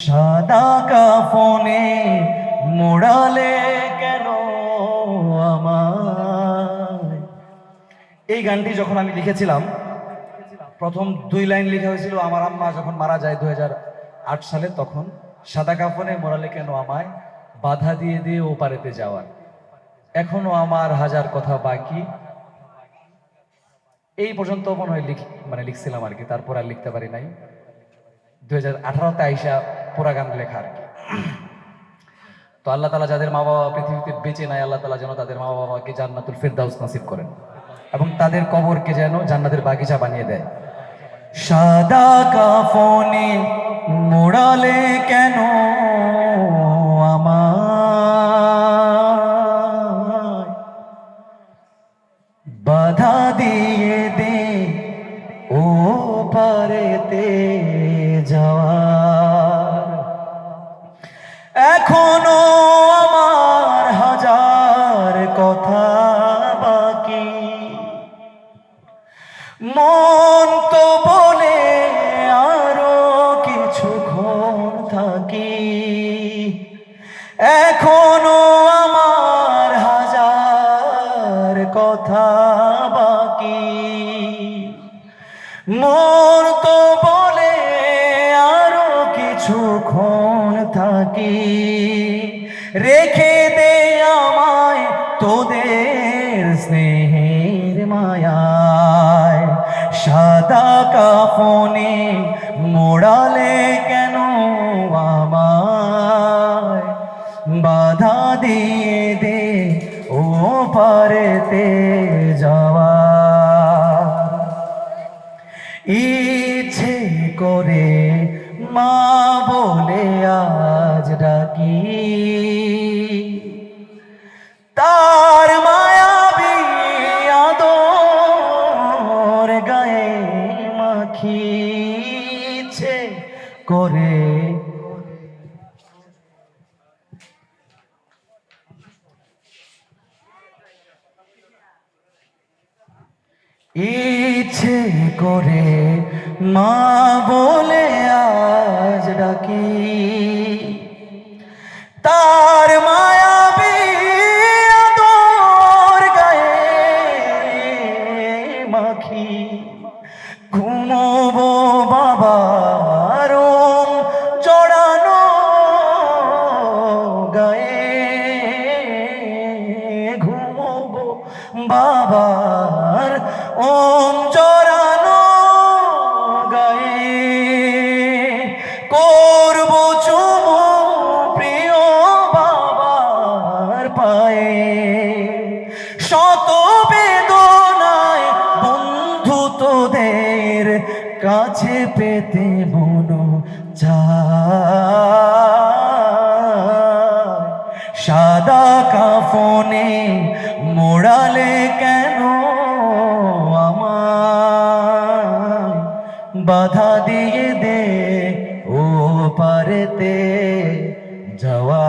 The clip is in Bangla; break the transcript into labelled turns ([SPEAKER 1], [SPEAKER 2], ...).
[SPEAKER 1] সাদা কাফনে মোড়ালে কেন আমায়? এই গানটি যখন আমি লিখেছিলাম, প্রথম দুই লাইন লেখা হয়েছিল, আমার আম্মা যখন মারা যায় দুই আট সালে, তখন সাদা কাফনে মোড়ালে কেন আমায়? বাধা দিয়ে দিয়ে ও পারেতে যাওয়ার। এখনও আমার হাজার কথা বাকি। এই পর্যন্ত মনে হয় লিখ মানে লিখছিলাম আর কি, তারপর আর লিখতে পারি নাই। দুই হাজার আঠারোতে আইসা পুরা গান লেখা আর কি। তো আল্লাহ তালা যাদের মা বাবা পৃথিবীতে বেঁচে নাই, আল্লাহ তালা যেন তাদের মা বাবাকে জান্নাতুল ফেরদাউস নাসিব করেন এবং তাদের কবরকে যেন জান্নাতের বাগিচা বানিয়ে দেয়। সাদা কাফনে মোড়ালে কেন আমায়? বাধা দিয়ে দে ও পারেতে। এখনও আমার হাজার কথা বাকি। মন তো বলে আরও কিছুক্ষণ থাকি। এখনও আমার হাজার কথা বাকি। মন তো বলে আরও কিছুক্ষণ থাকি। রেখে দে আমায় তোদের স্নেহের মায়ায়। সাদা কাফনে মোড়ালে কেন আমায়? বাধা দিয়ে দে ও পারেতে যাওয়া। ইচ্ছে করে মা বলে আজ ডাকি। তার মায়াবী আদর গায়ে মাখিছে করে ইচ্ছে করে মা বলে আজ ডাকি। তার মায়াবী আদর গায়ে মাখি। ঘুমবো বাবার ওম জড়ানো গায়ে করব চুমু প্রিয় বাবার পায়ে। শত বেদনায় বন্ধু তোদের কাছে পেতে মনো চায়। সাদা কাফনে মোড়ালে কেন আমার বাধা দিয়ে দে ও পারেতে যাওয়া